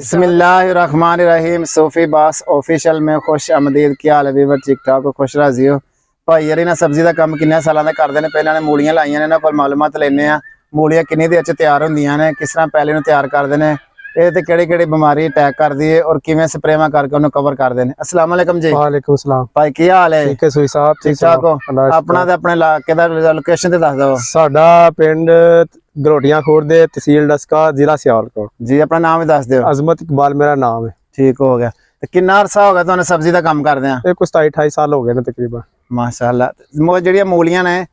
बिस्मिल्लाहिर्रहमानिर्रहीम सूफी बास ऑफिशियल में खुश आमदीद ਕੀ ਹਾਲ ਹੈ ਵੀਰ ਠੀਕ ਠਾਕ ਹੋ ਖੁਸ਼ ਰਾਜ਼ੀ ਹੋ ਭਾਈ ਯਾਰ ਇਹਨਾਂ ਸਬਜ਼ੀ ਦਾ ਕੰਮ ਕਿੰਨੇ ਸਾਲਾਂ ਦਾ ਕਰਦੇ ਨੇ ਪਹਿਲਾਂ ਨੇ ਮੂਲੀਆਂ ਲਾਈਆਂ ਨੇ ਇਹਨਾਂ ਕੋਲ ਮਾਲੂਮਾਤ ਲੈਣੇ ਆ ਮੂਲੀਆਂ ਕਿੰਨੀ ਦੇਰ ਚ ਤਿਆਰ ਹੁੰਦੀਆਂ ਨੇ ਕਿਸ ਤਰ੍ਹਾਂ ਪਹਿਲੇ ਨੂੰ ਤਿਆਰ ਕਰਦੇ ਨੇ ਇਹ ਤੇ ਕਿਹੜੀ ਕਿਹੜੀ ਬਿਮਾਰੀ ਅਟੈਕ ਕਰਦੀ ਹੈ ਔਰ ਕਿਵੇਂ ਸਪਰੇਵਾਂ ਕਰਕੇ ਉਹਨੂੰ ਕਵਰ ਕਰਦੇ ਨੇ। ਅਸਲਾਮ ਜੀ। ਵਾਲੇਕੁਮ ਸਲਾਮ। ਭਾਈ ਕੀ ਹਾਲ ਹੈ ਠੀਕ ਹੈ ਸੂਈ ਸਾਹਿਬ ਠੀਕ ਠਾਕ ਹੋ? ਆਪਣਾ ਤੇ ਆਪਣੇ ਇਲਾਕੇ ਦਾ ਲੋਕੇਸ਼ਨ ਤੇ ਦੱਸ ਦਿਓ। ਸਾਡਾ ਪਿੰਡ ਗਰੋਟੀਆਂ ਖੋਰ ਦੇ ਤਹਿਸੀਲ ਡਸਕਾ ਜ਼ਿਲ੍ਹਾ ਸਿਆਲਕੋਟ। ਜੀ ਆਪਣਾ ਨਾਮ ਵੀ ਦੱਸ ਦਿਓ। ਅਜ਼ਮਤ ਇਕਬਾਲ ਮੇਰਾ ਨਾਮ ਹੈ ਠੀਕ ਹੋ ਗਿਆ। ਤੇ ਕਿੰਨਾ ਅਰਸਾ ਹੋ ਗਿਆ ਤੁਹਾਨੂੰ ਸਬਜ਼ੀ ਦਾ ਕੰਮ ਕਰਦੇ ਆ ਇਹ ਕੁਝ 27 28 ਸਾਲ ਹੋ ਗਏ ਨੇ ਤਕਰੀਬਨ। ਮਾਸ਼ਾਅੱਲਾ। ਮੋ ਜਿਹੜੀਆਂ ਮੂਲੀਆਂ ਨੇ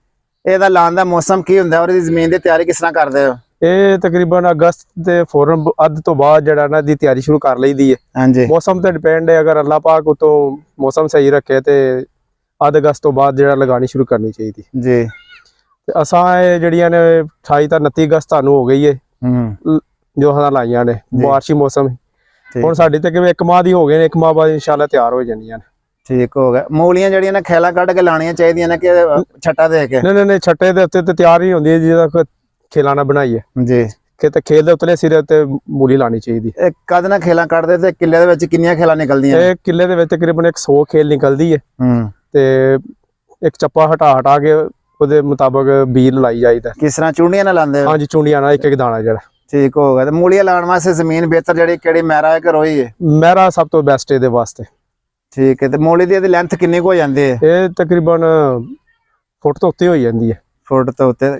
ਇਹਦਾ ਲਾਉਣ ਦਾ ਮੌਸਮ ਕੀ ਹੁੰਦਾ ਔਰ ਇਹਦੀ ਜ਼ਮੀਨ ਦੀ ਤਿਆਰੀ ਕਿਸ ਤਰ੍ਹਾਂ ਕਰਦੇ ਹੋ? ਇਹ ਤਕਰੀਬਨ ਅਗਸਤ ਦੇ ਫੌਰਨ ਬ- ਅੱਧ ਤੋਂ ਬਾਅਦ ਜਿਹੜਾ ਨਾ ਦੀ ਤਿਆਰੀ ਸ਼ੁਰੂ ਕਰ ਲਈਦੀ ਹੈ। ਹਾਂਜੀ। ਮੌਸਮ ਤੇ ਡਿਪੈਂਡ ਹੈ ਅਗਰ ਅੱਲਾਹ ਪਾਕ ਉਤੋਂ ਮੌਸਮ ਸਹੀ ਰੱਖੇ ਤੇ ਅੱਧ ਅਗਸਤ ਤੋਂ ਬਾਅਦ ਜਿਹੜਾ ਲਗਾਣੀ ਸ਼ੁਰੂ ਕਰਨੀ ਚਾਹੀਦੀ। ਜੀ। ਤੇ ਅਸਾਂ ਇਹ ਜਿਹੜੀਆਂ ਨੇ 28 ਤਾਂ 29 ਅਗਸਤ ਤੁਹਾਨੂੰ ਹੋ ਗਈ ਹੈ ਹੂੰ। ਜੋ ਹਨਾ ਲਾਈਆਂ ਨੇ। ਬਾਰਿਸ਼ੀ ਮੌਸਮ। ਹੁਣ ਸਾਡੀ ਤਕਰੀਬਨ ਇੱਕ ਮਾਹ ਦੀ ਹੋ ਗਏ ਨੇ ਇੱਕ ਮਾਹ ਬਾਅਦ ਇਨਸ਼ਾਅੱਲਾ ਤਿਆਰ ਹੋ ਜਾਣੀਆਂ ਨੇ। ਠੀਕ ਹੋ ਗਿਆ। ਮੂਲੀਆਂ ਜਿਹੜੀਆਂ ਨੇ ਖੇਲਾ ਕੱਢ ਕੇ ਲਾਣੀਆਂ ਚਾਹੀਦੀਆਂ ਨੇ ਕਿ ਛੱਟਾ ਦੇ ਕੇ? ਨਹੀਂ ਨਹੀਂ ਨਹੀਂ ਛੱਟੇ ਦੇ ਉੱਤੇ ਤੇ ਤਿਆਰ ਹੀ ਹੁੰਦੀ ਹੈ ਜਿਹਦਾ ਖੇਲਾ ਨਾ ਬਣਾਈਏ। ਜੀ। ਕਿ ਤੇ ਖੇਲ ਦੇ ਉਤਲੇ ਸਿਰੇ ਉੱਤੇ ਮੂਲੀ ਲਾਣੀ ਚਾਹੀਦੀ। ਇਹ ਕਦ ਨਾ ਖੇਲਾ ਕੱਢਦੇ ਤੇ ਕਿੱਲੇ ਦੇ ਵਿੱਚ ਕਿੰਨੀਆਂ ਖੇਲਾਂ ਨਿਕਲਦੀਆਂ? ਹੈ ਇਹ ਕਿੱਲੇ ਦੇ ਵਿੱਚ ਤਕਰੀਬਨ 100 ਖੇਲ ਨਿਕਲਦੀ ਹੈ ਹੂੰ। ਤੇ ਇੱਕ ਚੱਪਾ ਹਟਾ ਹਟਾ ਕੇ ਉਹਦੇ ਮੁਤਾਬਕ ਬੀਜ ਲਾਈ ਜਾਈਦਾ। ਕਿਸ ਤਰ੍ਹਾਂ ਚੂੜੀਆਂ ਨਾਲ ਲਾਉਂਦੇ ਹੋ? ਹਾਂਜੀ ਚੁੰਡੀਆਂ ਨਾਲ ਇੱਕ ਇੱਕ ਦਾਣਾ ਜਿਹੜਾ। ਠੀਕ ਹੋ ਗਿਆ। ਤੇ ਮੂਲੀਆਂ ਲਾਉਣ ਵਾਸਤੇ ਜ਼ਮੀਨ ਬਿਹਤਰ ਜਿਹੜੀ ਕਿਹੜੀ ਮਹਿਰਾ ਹੈ ਕਿ ਰੋਈ ਹੈ ਮਹਿਰਾ ਸਭ ਤੋਂ ਬੈਸਟ ਇਹਦੇ ਵਾਸਤੇ। ਠੀਕ ਹੈ ਤੇ ਮੂਲੀ ਦੀ ਇਹਦੀ ਲੈਂਥ ਕਿੰਨੀ ਕੁ ਹੋ ਜਾਂਦੀ ਹੈ ਇਹ ਤਕਰੀਬਨ ਫੁੱਟ ਤੋਂ ਉੱਤੇ ਹੋਈ ਜਾਂਦੀ ਹੈ ਫੁੱਟ ਤੋਂ ਉੱਤੇ।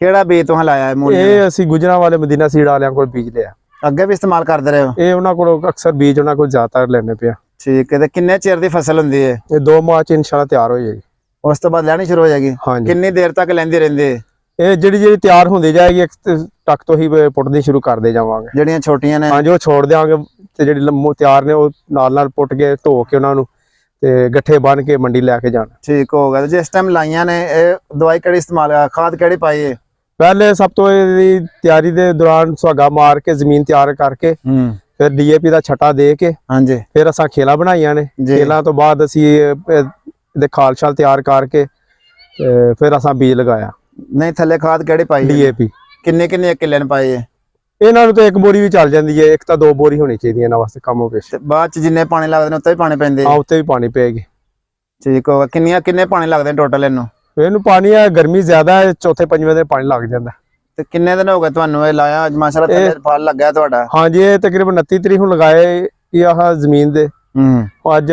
ਕਿਹੜਾ ਬੀਜ ਤੁਹਾਂ ਲਾਇਆ ਹੈ ਦਾ? ਇਹ ਅਸੀਂ ਗੁਜਰਾਂ ਵਾਲੇ ਮਦੀਨਾ ਸੀਡ ਵਾਲਿਆਂ ਕੋਲ ਬੀਜ ਲਿਆ। ਅੱਗੇ ਵੀ ਇਸਤੇਮਾਲ ਕਰਦੇ ਰਹੇ ਹੋ? ਇਹ ਉਹਨਾਂ ਕੋਲੋਂ ਅਕਸਰ ਬੀਜ ਉਹਨਾਂ ਕੋਲ ਜ਼ਿਆਦਾਤਰ ਲੈਣੇ ਪਿਆ ਠੀਕ ਹੈ ਤੇ ਕਿੰਨੇ ਚਿਰ ਦੀ ਫਸਲ ਹੁੰਦੀ ਹੈ? ਇਹ 2 ਮਾਹ ਚ ਇਨਸ਼ਾਅੱਲਾ ਤਿਆਰ ਹੋ ਜਾਏਗੀ। ਉਸ ਤੋਂ ਬਾਅਦ ਲੈਣੀ ਸ਼ੁਰੂ ਹੋ ਜਾਏਗੀ? ਕਿੰਨੀ ਦੇਰ ਤੱਕ ਲੈਂਦੀ ਰਹਿੰਦੀ ਹੈ? ਇਹ ਜਿਹੜੀ ਜਿਹੜੀ ਤਿਆਰ ਹੁੰਦੀ ਜਾਏਗੀ ਇੱਕ ਟੱਕ ਤੋਂ ਹੀ ਪੁੱਟਦੀ ਸ਼ੁਰੂ ਕਰਦੇ ਜਾਵਾਂਗੇ। ਜਿਹੜੀਆਂ ਛੋਟੀਆਂ ਨੇ? ਹਾਂਜੀ ਉਹ ਛੋੜ ਦਿਆਂਗੇ ਤੇ ਜਿਹੜੀ ਲੰਮੋ ਤਿਆਰ ਨੇ ਉਹ ਨਾਲ ਨਾਲ ਪੁੱਟ ਕੇ ਧੋ ਕੇ ਉਹਨਾਂ ਨੂੰ ਤੇ ਗੱਠੇ ਬੰਨ ਕੇ ਮੰਡੀ ਲੈ ਕੇ ਜਾਣਾ। ਠੀਕ ਹੋ ਗਿਆ। ਤੇ ਜਿਸ ਟਾਈਮ ਲਾਈਆਂ ਨੇ ਇਹ ਦਵਾਈ ਕਿਹੜੀ ਇਸਤੇਮਾਲ ਆ ਖਾਦ ਕਿਹੜੀ ਪਾਈ ਹੈ? ਪਹਿਲੇ ਸਭ ਤੋਂ ਇਹਦੀ ਤਿਆਰੀ ਦੇ ਦੌਰਾਨ ਸੁਹਾਗਾ ਮਾਰ ਕੇ ਜ਼ਮੀਨ ਤਿਆਰ ਕਰਕੇ ਹੂੰ। ਫਿਰ ਡੀਏਪੀ ਦਾ ਛਟਾ ਦੇ ਕੇ ਹਾਂਜੀ। ਫਿਰ ਅਸਾਂ ਖੇਲਾ ਬਣਾਈਆਂ ਨੇ। ਖੇਲਾਂ ਤੋਂ ਬਾਅਦ ਅਸੀਂ ਇਹ- ਇਹਦੇ ਖਾਲ ਛਾਲ ਤਿਆਰ ਕਰਕੇ ਫਿਰ ਅਸਾਂ ਬੀਜ ਲਗਾਇਆ। ਨਹੀਂ ਥੱਲੇ ਖਾਦ ਕਿਹੜੀ ਪਾਈ ਡੀਏਪੀ। ਕਿੰਨੇ ਕਿੰਨੇ ਕਿੱਲੇ ਨੇ ਹੈ ਇਹਨਾਂ ਨੂੰ ਤਾਂ ਇੱਕ ਬੋਰੀ ਵੀ ਚੱਲ ਜਾਂਦੀ ਹੈ ਇੱਕ ਤਾਂ ਦੋ ਬੋਰੀ ਹੋਣੀ ਚਾਹੀਦੀ ਇਹਨਾਂ ਵਾਸਤੇ ਕੰਮ ਹੋ ਤੇ ਬਾਅਦ ਚ ਜਿੰਨੇ ਪਾਣੀ ਲੱਗਦੇ ਨੇ ਉੱਤੇ ਵੀ ਪਾਣੀ ਪੈਂਦੇ ਆ? ਉੱਤੇ ਵੀ ਪਾਣੀ ਪਏਗੀ। ਠੀਕ ਹੋ ਗਿਆ ਕਿੰਨੀਆਂ ਕਿੰਨੇ ਪਾਣੀ ਲੱਗਦੇ ਨੇ ਟੋਟਲ ਇਹਨੂੰ? ਇਹਨੂੰ ਪਾਣੀ ਆ ਗਰਮੀ ਜ਼ਿਆਦਾ ਹੈ ਚੌਥੇ ਪੰਜਵੇਂ ਦਿਨ ਪਾਣੀ ਲੱਗ ਜਾਂਦਾ। ਤੇ ਕਿੰਨੇ ਦਿਨ ਹੋ ਗਏ ਤੁਹਾਨੂੰ ਇਹ ਲਾਇਆ? ਅੱਜ ਮਾਸ਼ਾਅੱਲਾ ਥੱਲੇ ਫਲ ਲੱਗਿਆ ਤੁਹਾਡਾ। ਹਾਂਜੀ ਇਹ ਤਕਰੀਬਨ 29 ਤਰੀਕ ਨੂੰ ਲਗਾਏ ਇਹ ਆਹ ਜ਼ਮੀਨ ਦੇ। ਹੂੰ। ਅੱਜ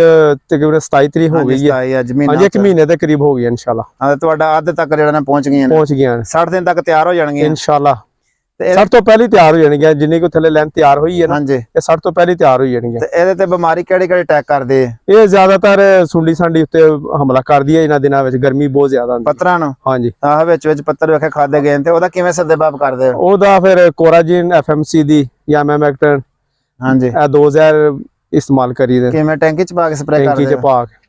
ਤਕਰੀਬਨ 27 ਤਰੀਕ ਹੋ ਗਈ ਹੈ। ਹੈ ਅੱਜ ਮਹੀਨਾ ਹਾਂਜੀ ਇੱਕ ਮਹੀਨੇ ਦੇ ਕਰੀਬ ਹੋ ਗਈ ਇਨਸ਼ਾਅੱਲਾ। ਹਾਂ, ਤੁਹਾਡਾ ਅੱਧ ਤੱਕ ਜਿਹੜਾ ਨਾ ਪਹੁੰਚ ਗਈਆਂ ਨੇ। ਪਹੁੰਚ ਗਈਆਂ ਨੇ। 60 ਦਿਨ ਤੱਕ ਤਿਆਰ ਹੋ ਜਾਣਗੀਆਂ। ਇਨਸ਼ਾਅੱਲਾ। ਤੇ ਸਭ ਤੋਂ ਪਹਿਲੀ ਤਿਆਰ ਹੋ ਜਾਣਗੀਆਂ ਜਿੰਨੀ ਕੋ ਥੱਲੇ ਲੈਂਥ ਤਿਆਰ ਹੋਈ ਹੈ ਨਾ ਇਹ ਸਭ ਤੋਂ ਪਹਿਲੀ ਤਿਆਰ ਹੋ ਜਾਣਗੀਆਂ। ਤੇ ਇਹਦੇ ਤੇ ਬਿਮਾਰੀ ਕਿਹੜੀ ਕਿਹੜੀ ਅਟੈਕ ਕਰਦੀ ਇਹ ਜ਼ਿਆਦਾਤਰ ਸੁੰਡੀ ਸਾਂਡੀ ਉੱਤੇ ਹਮਲਾ ਕਰਦੀ ਹੈ ਇਹਨਾਂ ਦਿਨਾਂ ਵਿੱਚ ਗਰਮੀ ਬਹੁਤ ਜ਼ਿਆਦਾ ਹੁੰਦੀ ਪੱਤਰਾਂ ਨੂੰ? ਹਾਂਜੀ। ਆਹ ਵਿੱਚ ਵਿੱਚ ਪੱਤਰ ਵੇਖੇ ਖਾਦੇ ਗਏ ਤੇ ਉਹਦਾ ਕਿਵੇਂ ਸੱਦੇਬਾਬ ਕਰਦੇ ਹੋ ਉਹਦਾ ਫਿਰ ਕੋਰਾਜਿਨ ਐਫਐਮਸੀ ਦੀ ਜਾਂ ਮੈਮੈਕਟਨ ਹਾਂਜੀ। ਇਹ 2000 ਇਸਤੇਮਾਲ ਕਰੀਦੇ ਕਿਵੇਂ ਟੈਂਕੀ ਚ ਪਾ ਕੇ ਸਪਰੇਅ ਟੈਂਕੀ ਕਰਦੇ ਚ ਹੋ ਪਾ ਕੇ।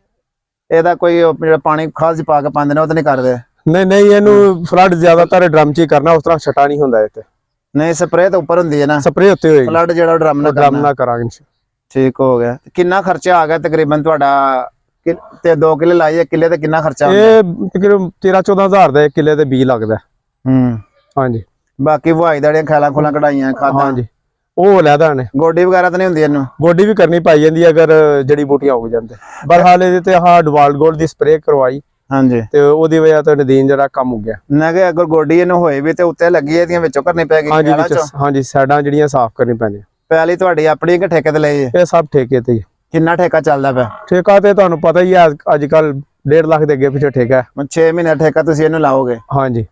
ਇਹਦਾ ਕੋਈ ਜਿਹੜਾ ਪਾਣੀ ਖਾਦ ਚ ਪਾ ਕੇ ਪਾਉਂਦੇ ਨੇ ਉਹ ਤਾਂ ਨਹੀਂ ਕਰਦੇ? ਨਹੀਂ ਨਹੀਂ ਇਹਨੂੰ ਫਲੱਡ ਜ਼ਿਆਦਾਤਰ ਡਰਮ ਚ ਹੀ ਕਰਨਾ ਉਸ ਤਰ੍ਹਾਂ ਛਟਾ ਨਹੀਂ ਹੁੰਦਾ ਇੱਥੇ। ਨਹੀਂ ਸਪਰੇਅ ਤਾਂ ਉੱਪਰ ਹੁੰਦੀ ਹੈ ਨਾ। ਸਪਰੇ ਉੱਤੇ ਹੋਏਗੀ। ਫਲੱਡ ਜਿਹੜਾ ਡਰਮ ਨਾਲ ਡਰਮ ਕਰਨਾ। ਨਾਲ ਕਰਾਂਗੇ ਇਨਸ਼ਾ- ਠੀਕ ਹੋ ਗਿਆ। ਕਿੰਨਾ ਖਰਚਾ ਆ ਗਿਆ ਤਕਰੀਬਨ ਤੁਹਾਡਾ? ਕਿ- ਤੇ 2 ਕਿੱਲੇ ਲਾਈਏ ਕਿੱਲੇ ਤੇ ਕਿੰਨਾ ਖਰਚਾ ਹੁੰਦਾ? ਇਹ ਤਕਰੀਬਨ 13 14000 ਦਾ ਇੱਕ ਕਿੱਲੇ ਤੇ ਬੀਜ ਲੱਗਦਾ। ਹੈ। ਹੂੰ ਹਾਂਜੀ। ਬਾਕੀ ਵਹਾਈ ਦਾੜੀਆਂ ਖਾਲਾਂ ਖੋਲਾਂ ਕਢਾਈਆਂ ਖਾਦਾਂ। ਹਾਂਜੀ। ਉਹ ਲੈਦਾ ਨੇ। ਗੋਡੀ ਵਗੈਰਾ ਤਾਂ ਨਹੀਂ ਹੁੰਦੀ ਇਹਨੂੰ? ਗੋਡੀ ਵੀ ਕਰਨੀ ਪਾਈ ਜਾਂਦੀ ਹੈ ਅਗਰ ਜੜੀ ਬੂਟੀਆਂ ਉੱਗ ਜਾਂਦੇ। ਬਰਹਾਲ ਇਹਦੇ ਤੇ ਆਹ ਡਵਾਲ ਗੋਲਡ ਦੀ ਸਪਰੇਅ ਕਰਵਾਈ। ਹਾਂਜੀ। ਤੇ ਉਹਦੀ ਵਜ੍ਹਾ ਤੋਂ ਨਦੀਨ ਜਿਹੜਾ ਕੰਮ ਹੋ ਗਿਆ ਨਾ ਕਿ ਅਗਰ ਗੋਡੀ ਇਹਨੂੰ ਹੋਏ ਵੀ ਤੇ ਉੱਤੇ ਲੱਗੀ ਇਹਦੀਆਂ ਵਿੱਚੋਂ ਕਰਨੀ ਹਾਂਜੀ ਖਿਆਲਾਂ ਵਿੱਚ ਚੋਂ। ਹਾਂਜੀ ਸਾਈਡਾਂ ਜਿਹੜੀਆਂ ਸਾਫ਼ ਕਰਨੀ ਪੈਂਦੀਆਂ ਪਹਿਲੀ ਤੁਹਾਡੀ ਆਪਣੀ ਕਿ ਠੇਕੇ ਤੇ ਲਈ? ਇਹ ਸਭ ਠੇਕੇ ਤੇ। ਕਿੰਨਾ ਠੇਕਾ ਚੱਲਦਾ ਪਿਆ? ਠੇਕਾ ਤੇ ਤੁਹਾਨੂੰ ਪਤਾ ਹੀ ਹੈ ਅੱਜ ਕੱਲ 1.5 ਲੱਖ ਦੇ ਅੱਗੇ ਪਿੱਛੇ ਠੇਕਾ ਹੈ। ਮੈਂ 6 ਮਹੀਨੇ ਠੇਕਾ ਤੁਸੀਂ ਇਹਨੂੰ ਲਾਓਗੇ? ਹਾਂਜੀ।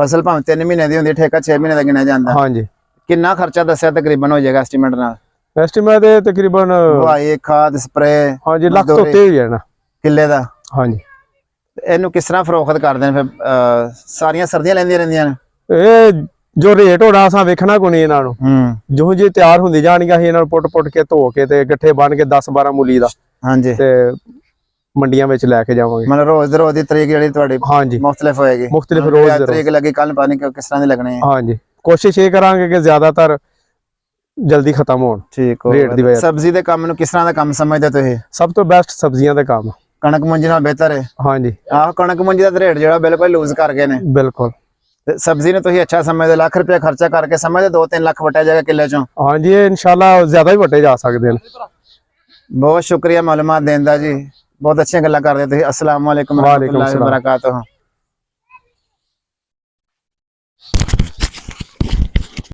ਫਸਲ ਭਾਵੇਂ 3 ਮਹੀਨੇ ਦੀ ਹੁੰਦੀ ਠੇਕਾ 6 ਮਹੀਨੇ ਦਾ ਗਿਣਿਆ ਜਾਂਦਾ। ਹਾਂਜੀ। ਕਿੰਨਾ ਖਰਚਾ ਦੱਸਿਆ ਤਕਰੀਬਨ ਹੋ ਜਾਏਗਾ ਐਸਟੀਮੇਟ ਨਾਲ? ਐਸਟੀਮੇਟ ਤੇ ਤਕਰੀਬਨ ਵਹਾਈ ਖਾਦ ਸਪਰੇਅ ਹਾਂਜੀ ਲੱਖ ਤੋਂ ਉੱਤੇ ਹੀ ਜਾਣਾ ਕਿੱਲੇ ਦਾ? ਹਾਂਜੀ। ਇਹਨੂੰ ਕਿਸ ਤਰ੍ਹਾਂ ਫਰੋਖਤ ਕਰਦੇ ਨੇ? ਫਿਰ ਸਾਰੀਆਂ ਸਰਦੀਆਂ ਲੈਂਦੀਆਂ ਰਹਿੰਦੀਆਂ ਨੇ? ਇਹ ਜੋ ਰੇਟ ਹੋਣਾ ਅਸਾਂ ਵੇਖਣਾ ਕੋਈ ਨਹੀਂ ਇਹਨਾਂ ਨੂੰ। ਹੂੰ। ਜੋ ਜੇ ਤਿਆਰ ਹੁੰਦੀ ਜਾਣਗੀਆਂ ਅਸੀਂ ਇਹਨਾਂ ਨੂੰ ਪੁੱਟ ਪੁੱਟ ਕੇ ਧੋ ਕੇ ਤੇ ਗੱਠੇ ਬਣ ਕੇ 10 12 ਮੂਲੀ ਦਾ ਹਾਂਜੀ। ਤੇ ਮੰਡੀਆਂ ਵਿੱਚ ਲੈ ਕੇ ਜਾਵਾਂਗੇ। ਮਤਲਬ ਰੋਜ਼ ਦੇ ਰੋਜ਼ ਦੀ ਤਰੀਕ ਜਿਹੜੀ ਤੁਹਾਡੀ ਹਾਂਜੀ। ਮੁxtਲਫ ਹੋਏਗੀ। ਮੁxtਲਿਫ ਰੋਜ਼ ਦੇ। ਤਰੀਕ ਲੱਗੀ ਕੱਲ ਪਾਣੀ ਕਿਸ ਤਰ੍ਹਾਂ ਦੀ ਲੱਗਣੀ ਹੈ। ਹਾਂਜੀ। ਕੋਸ਼ਿਸ਼ ਇਹ ਕਰਾਂਗੇ ਕਿ ਜ਼ਿਆਦਾਤਰ ਜਲਦੀ ਖਤਮ ਹੋਣ। ਠੀਕ ਹੋ ਰੇਟ ਦੀ ਵਜ੍ਹਾ ਸਬਜ਼ੀ ਦੇ ਕੰਮ ਨੂੰ ਕਿਸ ਤਰ੍ਹਾਂ ਦਾ ਕੰਮ ਸਮਝਦੇ ਤੁਸੀਂ? ਸਭ ਤੋਂ ਬੈਸਟ ਸਬਜ਼ੀਆਂ ਦਾ ਕੰਮ। ਕਣਕ ਮੰਜੀ ਨਾਲ ਬਿਹਤਰ ਹੈ। ਹਾਂਜੀ। ਆਹ ਕਣਕ ਮੰਜੀ ਦਾ ਰੇਟ ਜਿਹੜਾ ਬਿਲਕੁਲ ਲੂਜ਼ ਕਰ ਗਏ ਨੇ। ਬਿਲਕੁਲ। ਤੇ ਸਬਜ਼ੀ ਨੇ ਤੁਸੀਂ ਅੱਛਾ ਸਮਝਦੇ ਲੱਖ ਰੁਪਏ ਖਰਚਾ ਕਰਕੇ ਸਮਝਦੇ 2-3 ਲੱਖ ਵਟਿਆ ਜਾਏਗਾ ਕਿੱਲੇ ਚੋਂ। ਹਾਂਜੀ ਇਹ ਇਨਸ਼ਾਅੱਲਾ ਜ਼ਿਆਦਾ ਵੀ ਵੱਟੇ ਜਾ ਸਕਦੇ ਨੇ। ਬਹੁਤ ਸ਼ੁਕਰੀਆ ਮਾਲੂਮਾਤ ਦੇਣ ਦਾ ਜੀ। ਬਹੁਤ ਅੱਛੀਆਂ ਗੱਲਾਂ ਕਰਦੇ ਤੁਸੀਂ। ਅਸਲਾਮ ਵਾਲੇਕੁਮ ਵਾਲੇਕੁਮ ਸਲਾਮ। ਵਬਰਕਾਤੁਹੂ।